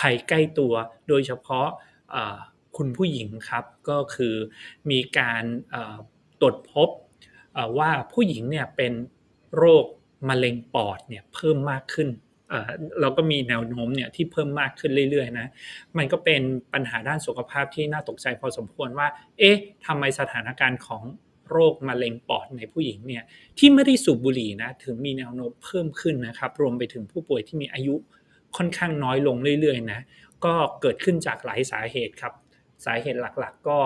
ภัยใกล้ตัวโดยเฉพาะคุณผู้หญิงครับก็คือมีการตรวจพบว่าผู้หญิงเนี่ยเป็นโรคมะเร็งปอดเนี่ยเพิ่มมากขึ้นเราก็มีแนวโน้มเนี่ยที่เพิ่มมากขึ้นเรื่อยๆนะ มันก็เป็นปัญหาด้านสุขภาพที่น่าตกใจพอสมควรว่า เอ๊ะทำไมสถานการณ์ของโรคมะเร็งปอดในผู้หญิงเนี่ยที่ไม่ได้สูบบุหรี่นะถึงมีแนวโน้มเพิ่มขึ้นนะครับ รวมไปถึงผู้ป่วยที่มีอายุ ค่อนข้างน้อยลงเรื่อยๆนะก็เกิดขึ้นจากหลายสาเหตุครับ สาเหตุหลักๆ ก็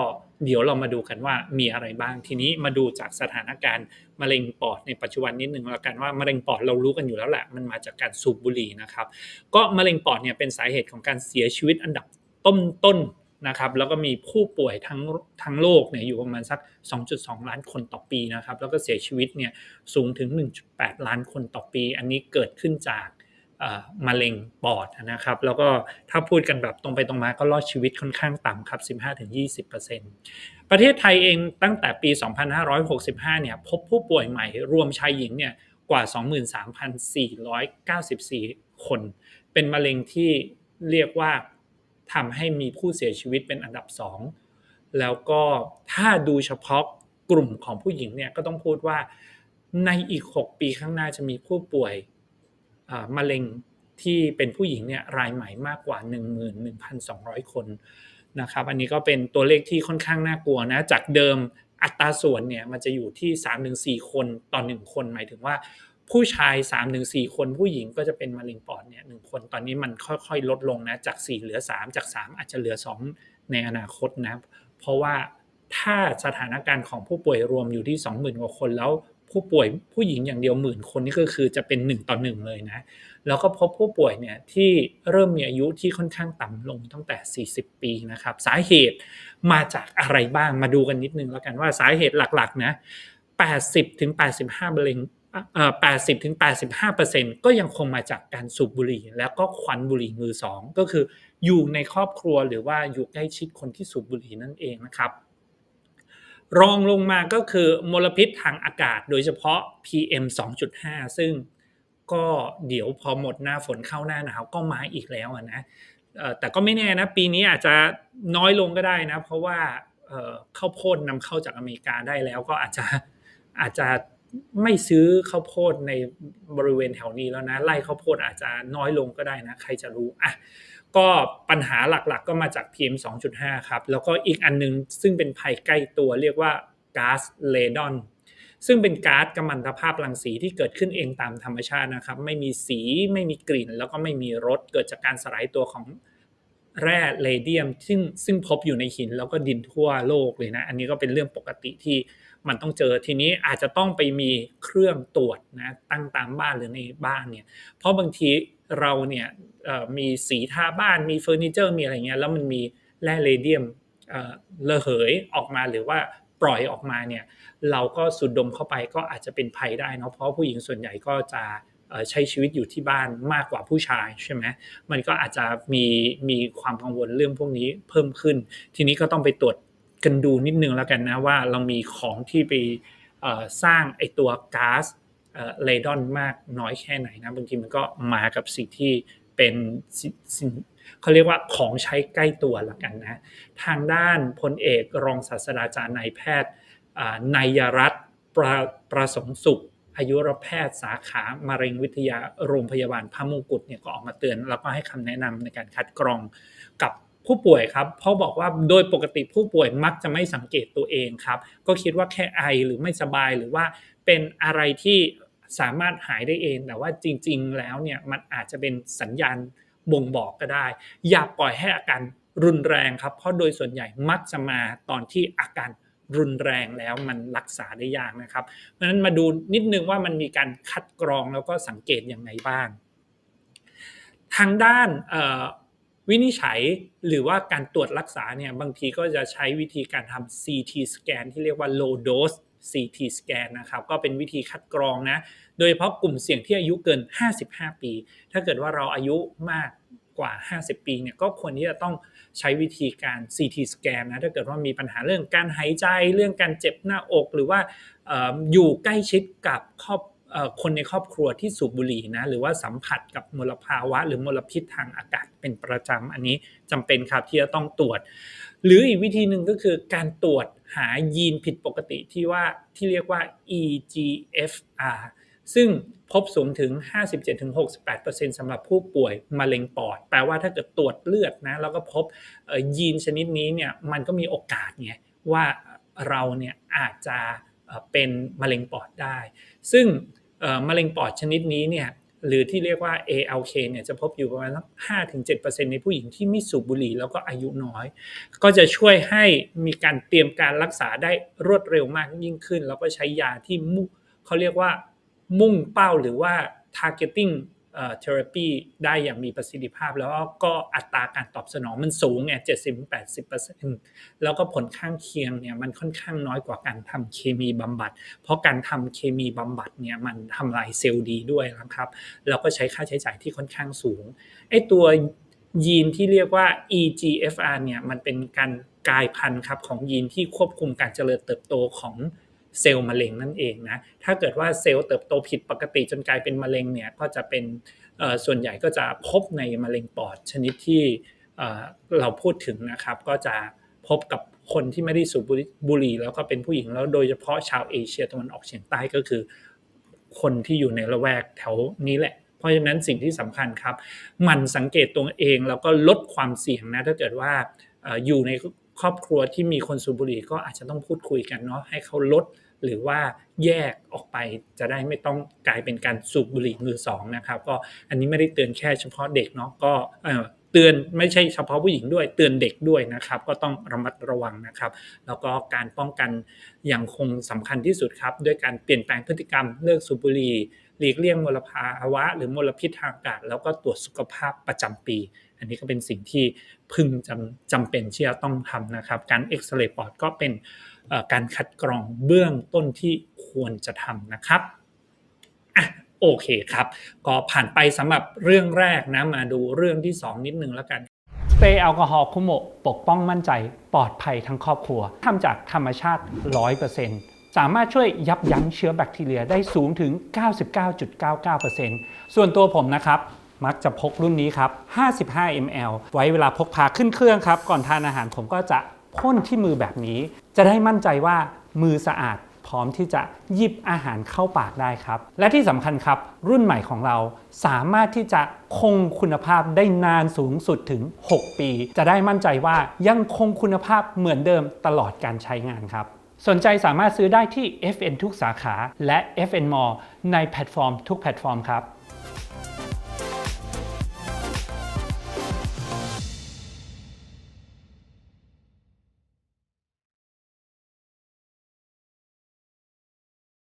เดี๋ยวเรามาดูกันว่ามีอะไรบ้างทีนี้มาดูจากสถานการณ์มะเร็งปอดในปัจจุบันนิดนึงแล้วกันว่ามะเร็งปอดเรารู้กันอยู่แล้วแหละมันมาจากการสูบบุหรี่นะครับก็มะเร็งปอดเนี่ยเป็นสาเหตุของการเสียชีวิตอันดับต้นๆนะครับแล้วก็มีผู้ป่วยทั้งทั้งโลกเนี่ยอยู่ประมาณสัก 2.2 ล้านคนต่อปีนะครับแล้วก็เสียชีวิตเนี่ยสูงถึง 1.8 ล้านคนต่อปี อันนี้เกิดขึ้นจาก มะเร็งปอดนะครับ แล้วก็ถ้าพูดกันแบบตรงไปตรงมาก็รอดชีวิตค่อนข้างต่ำครับ 15-20%ประเทศไทยเองตั้งแต่ปี 2565 เนี่ยพบผู้ป่วยใหม่รวมชายหญิงเนี่ยกว่า 23,494 คน เป็นมะเร็งที่เรียกว่าทำให้มีผู้เสียชีวิตเป็นอันดับ 2 แล้วก็ถ้าดูเฉพาะกลุ่มของผู้หญิงเนี่ยก็ต้องพูดว่าในอีก 6 ปีข้างหน้าจะมีผู้ป่วย มะเร็งที่เป็นผู้หญิงเนี่ยรายใหม่มากกว่า 11,200 คนนะครับอันนี้ก็เป็นตัวเลขที่ค่อนข้างน่ากลัวนะจากเดิมอัตราส่วนเนี่ยมันจะอยู่ที่ 3-4 คนต่อ 1 คน หมายถึงว่าผู้ชาย 3-4 คนผู้หญิงก็จะเป็นมะเร็งปอดเนี่ยหคนตอนนี้มันค่อยๆ ลดลงนะจาก 4 เหลือ 3 จาก 3 อาจจะเหลือ 2 ในอนาคตนะเพราะว่าถ้าสถานการณ์ของผู้ป่วยรวมอยู่ที่ 20,000 กว่าคนแล้ว ผู้ป่วยผู้หญิงอย่างเดียวหมื่นคนนี่ก็คือจะเป็น1ต่อ1เลยนะแล้วก็พบผู้ป่วยเนี่ยที่เริ่มมีอายุที่ค่อนข้างต่ำลงตั้งแต่ 40 ปีนะครับสาเหตุมาจากอะไรบ้างมาดูกันนิดนึงแล้วกันว่าสาเหตุหลักๆนะ80ถึง85มะเร็ง80ถึง85%ก็ยังคงมาจากการสูบบุหรี่ แล้วก็ควันบุหรี่มือสองก็คืออยู่ในครอบครัวหรือว่าอยู่ใกล้ชิดคนที่สูบบุหรี่นั่นเองนะครับ รองลงมาก็คือมลพิษทางอากาศ โดยเฉพาะ PM 2.5 ซึ่งก็เดี๋ยวพอหมดหน้าฝนเข้าหน้าหนาวก็มาอีกแล้วนะแต่ก็ไม่แน่นะ ปีนี้อาจจะน้อยลงก็ได้นะ เพราะว่าข้าวโพดนำเข้าจากอเมริกาได้แล้วก็อาจจะอาจจะไม่ซื้อข้าวโพดในบริเวณแถวนี้แล้วนะไล่ข้าวโพดอาจจะน้อยลงก็ได้นะ ใครจะรู้อะ ก็ปัญหาหลักๆ ก็มาจาก PM 2.5 ครับ แล้วก็อีกอันนึงซึ่งเป็นภัยใกล้ตัวเรียกว่าก๊าซเลดอน ซึ่งเป็นก๊าซกัมมันตภาพรังสีที่เกิดขึ้นเองตามธรรมชาตินะครับ ไม่มีสีไม่มีกลิ่น แล้วก็ไม่มีรสเกิดจากการสลายตัวของแร่เลเดียม ซึ่งซึ่งพบอยู่ในหินแล้วก็ดินทั่วโลกเลยนะ อันนี้ก็เป็นเรื่องปกติที่มันต้องเจอทีนี้อาจจะต้องไปมีเครื่องตรวจนะตั้งตามบ้านหรือในบ้านเนี่ยเพราะบางที เราเนี่ยมีสีทาบ้านมีเฟอร์นิเจอร์มีอะไรเงี้ยแล้วมันมีแร่เรเดียมระเหยออกมาหรือว่าปล่อยออกมาเนี่ยเราก็สูดดมเข้าไปก็อาจจะเป็นภัยได้เนาะเพราะผู้หญิงส่วนใหญ่ก็จะใช้ชีวิตอยู่ที่บ้านมากกว่าผู้ชายใช่ไหมมันก็อาจจะมีมีความกังวลเรื่องพวกนี้เพิ่มขึ้น ทีนี้ก็ต้องไปตรวจกันดูนิดนึงแล้วกันนะว่าเรามีของที่ไปสร้างไอตัวก๊าซ เลดอนมากน้อยแค่ไหนนะบางทีมันก็มากับสิ่งที่เป็นสิ่งเขาเรียกว่าของใช้ใกล้ตัวละกันนะทางด้านพลเอกรองศาสตราจารย์นายแพทย์นายรัตประประสงค์สุขอายุรแพทย์สาขามะเร็งวิทยาโรงพยาบาลพระมงกุฎเนี่ยก็ออกมาเตือน แล้วก็ให้คำแนะนำในการคัดกรองกับผู้ป่วยครับเพราะบอกว่าโดยปกติผู้ป่วยมักจะไม่สังเกตตัวเองครับ ก็คิดว่าแค่ไอหรือไม่สบายหรือว่าเป็นอะไรที่ สามารถหายได้เอง แต่ว่าจริง ๆ แล้วเนี่ยมันอาจจะเป็นสัญญาณบ่งบอกก็ได้ อย่าปล่อยให้อาการรุนแรงครับ เพราะโดยส่วนใหญ่มักจะมาตอนที่อาการรุนแรงแล้วมันรักษาได้ยากนะครับ เพราะนั้นมาดูนิดนึงว่ามันมีการคัดกรองแล้วก็สังเกตอย่างไรบ้าง ทางด้านวินิจฉัยหรือว่าการตรวจรักษาเนี่ยบางทีก็จะใช้วิธีการทำ CT scan ที่เรียกว่า low dose CT scan นะครับก็เป็นวิธีคัดกรองนะโดยเฉพาะกลุ่มเสี่ยงที่อายุเกิน 55 ปี ถ้าเกิดว่าเราอายุมากกว่า 50 ปีเนี่ยก็ควรที่จะต้องใช้วิธีการ CT scan นะถ้าเกิดว่ามีปัญหาเรื่องการหายใจเรื่องการเจ็บหน้าอกหรือว่าอยู่ใกล้ชิดกับครอบคนในครอบครัวที่สูบบุหรี่นะหรือว่าสัมผัสกับมลภาวะ หรือมลพิษทางอากาศเป็นประจำอันนี้จำเป็นครับที่จะต้องตรวจ หรืออีกวิธีหนึ่งก็คือการตรวจ หายีนผิดปกติที่ว่าที่เรียกว่า EGFR ซึ่งพบสูงถึง 57-68%สำหรับผู้ป่วยมะเร็งปอด แปลว่าถ้าเกิดตรวจเลือดนะแล้วก็พบยีนชนิดนี้เนี่ยมันก็มีโอกาสไงว่าเราเนี่ยอาจจะเป็นมะเร็งปอดได้ ซึ่งมะเร็งปอดชนิดนี้เนี่ย หรือที่เรียกว่า ALK เนี่ยจะพบอยู่ประมาณสัก5-7%ในผู้หญิงที่ไม่สูบบุหรี่แล้วก็อายุน้อย ก็จะช่วยให้มีการเตรียมการรักษาได้รวดเร็วมากยิ่งขึ้น แล้วก็ใช้ยาที่มุเขาเรียกว่ามุ่งเป้าหรือว่า targeting เอ่อ therapy ได้อย่างมีประสิทธิภาพ แล้วก็อัตราการตอบสนองมันสูงไง70-80%แล้วก็ผลข้างเคียงเนี่ยมันค่อนข้างน้อยกว่าการทำเคมีบำบัด เพราะการทำเคมีบำบัดเนี่ยมันทำลายเซลล์ดีด้วยนะครับ แล้วก็ใช้ค่าใช้จ่ายที่ค่อนข้างสูงไอ้ตัวยีนที่เรียกว่า EGFR เนี่ยมันเป็นการกลายพันธุ์ครับของยีนที่ควบคุมการเจริญเติบโตของ เซลล์มะเร็งนั่นเองนะถ้าเกิดว่าเซลล์เติบโตผิดปกติจนกลายเป็นมะเร็งเนี่ยก็จะเป็นส่วนใหญ่ก็จะพบในมะเร็งปอดชนิดที่เราพูดถึงนะครับก็จะพบกับคนที่ไม่ได้สูบบุหรี่แล้วก็เป็นผู้หญิงแล้วโดยเฉพาะชาวเอเชียตะวันออกเฉียงใต้ก็คือ คนที่อยู่ในละแวกแถวนี้แหละ เพราะฉะนั้นสิ่งที่สำคัญครับ มันสังเกตตัวเองแล้วก็ลดความเสี่ยงนะถ้าเกิดว่าอยู่ในครอบครัวที่มีคนสูบบุหรี่ก็อาจจะต้องพูดคุยกันเนาะให้เขาลด หรือว่าแยกออกไปจะได้ไม่ต้องกลายเป็นการสูบบุหรี่มือสองนะครับก็อันนี้ไม่ได้เตือนแค่เฉพาะเด็กเนาะก็เตือนไม่ใช่เฉพาะผู้หญิงด้วยเตือนเด็กด้วยนะครับ ก็ต้องระมัดระวังนะครับ แล้วก็การป้องกันอย่างคงสำคัญที่สุดครับ ด้วยการเปลี่ยนแปลงพฤติกรรมเลิกสูบบุหรี่หลีกเลี่ยงมลภาวะ หรือมลพิษทางอากาศ แล้วก็ตรวจสุขภาพประจำปี อันนี้ก็เป็นสิ่งที่พึงจำจำเป็นที่จะต้องทำนะครับ การเอ็กซเรย์ปอดก็เป็น การคัดกรองเบื้องต้นที่ควรจะทำนะครับอะโอเคครับ ก็ผ่านไปสำหรับเรื่องแรกนะมาดูเรื่องที่ 2 นิดนึงแล้วกันสเปรย์แอลกอฮอล์คุโมะปกป้องมั่นใจปลอดภัยทั้งครอบครัวทำจากธรรมชาติ 100%สามารถช่วยยับยั้งเชื้อแบคทีเรียได้สูงถึง 99.99%ส่วนตัวผมนะครับ มักจะพกรุ่นนี้ครับ 55 ml ไว้เวลาพกพาขึ้นเครื่องครับ ก่อนทานอาหารผมก็จะพ่นที่มือแบบนี้ จะได้มั่นใจว่ามือสะอาดพร้อมที่จะหยิบอาหารเข้าปากได้ครับ และที่สำคัญครับ รุ่นใหม่ของเราสามารถที่จะคงคุณภาพได้นานสูงสุดถึง 6 ปี จะได้มั่นใจว่ายังคงคุณภาพเหมือนเดิมตลอดการใช้งานครับสนใจสามารถซื้อได้ที่ FN ทุกสาขาและ FN Mall ในแพลตฟอร์มทุกแพลตฟอร์มครับ